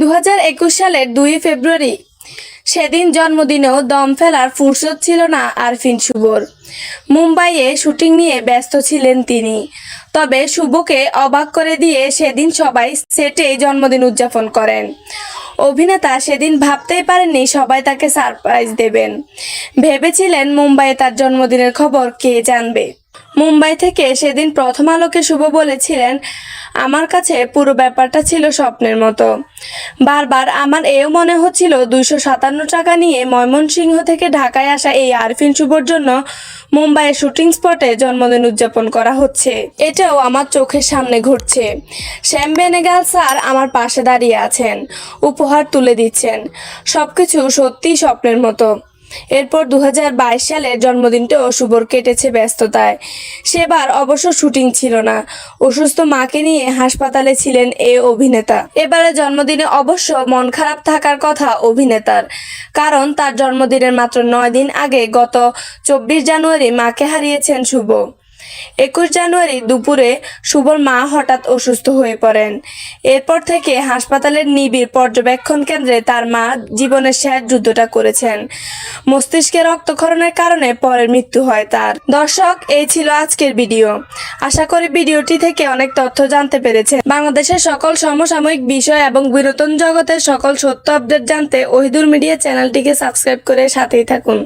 দু হাজার একুশ সালের দুই ফেব্রুয়ারি সেদিন জন্মদিনেও দম ফেলার ফুরসত ছিল না আরফিন শুভর। মুম্বাইয়ে শুটিং নিয়ে ব্যস্ত ছিলেন তিনি। তবে শুভকে অবাক করে দিয়ে সেদিন সবাই সেটে জন্মদিন উদযাপন করেন। অভিনেতা সেদিন ভাবতেই পারেননি সবাই তাকে সারপ্রাইজ দেবেন। ভেবেছিলেন মুম্বাইয়ে তার জন্মদিনের খবর কে জানবে। মুম্বাই থেকে সেদিন প্রথম আলোকে শুভ বলেছিলেন, আমার কাছে পুরো ব্যাপারটা ছিল স্বপ্নের মতো। বারবার আমার এও মনে হচ্ছিল দুইশো সাতান্ন টাকা নিয়ে ময়মনসিংহ থেকে ঢাকায় আসা এই আরফিন শুভর জন্য মুম্বাইয়ের শুটিং স্পটে জন্মদিন উদযাপন করা হচ্ছে। এটাও আমার চোখের সামনে ঘটছে শ্যাম বেনেগাল স্যার আমার পাশে দাঁড়িয়ে আছেন, উপহার তুলে দিচ্ছেন। সবকিছু সত্যিই স্বপ্নের মতো। এরপর দু হাজার বাইশ সালের জন্মদিনটাও শুভর কেটেছে ব্যস্ততায়। সেবার অবশ্য শুটিং ছিল না। অসুস্থ মাকে নিয়ে হাসপাতালে ছিলেন এ অভিনেতা। এবারে জন্মদিনে অবশ্য মন খারাপ থাকার কথা অভিনেতার। কারণ তার জন্মদিনের মাত্র নয় দিন আগে গত চব্বিশ জানুয়ারি মাকে হারিয়েছেন শুভ। একুশ জানুয়ারি দুপুরে শুভর মা হঠাৎ অসুস্থ হয়ে পড়েন। এরপর থেকে হাসপাতালের নিবিড় পর্যবেক্ষণ কেন্দ্রে তার মা জীবনের শেষ যুদ্ধটা করেছেন। মস্তিষ্কে রক্তক্ষরণের কারণে পরের মৃত্যু হয় তার। দর্শক, এই ছিল আজকের ভিডিও। আশা করি ভিডিওটি থেকে অনেক তথ্য জানতে পেরেছেন। বাংলাদেশের সকল সমসাময়িক বিষয় এবং বিনোদন জগতের সকল সত্য আপডেট জানতে ওহিদুর মিডিয়া চ্যানেলটিকে সাবস্ক্রাইব করে সাথেই থাকুন।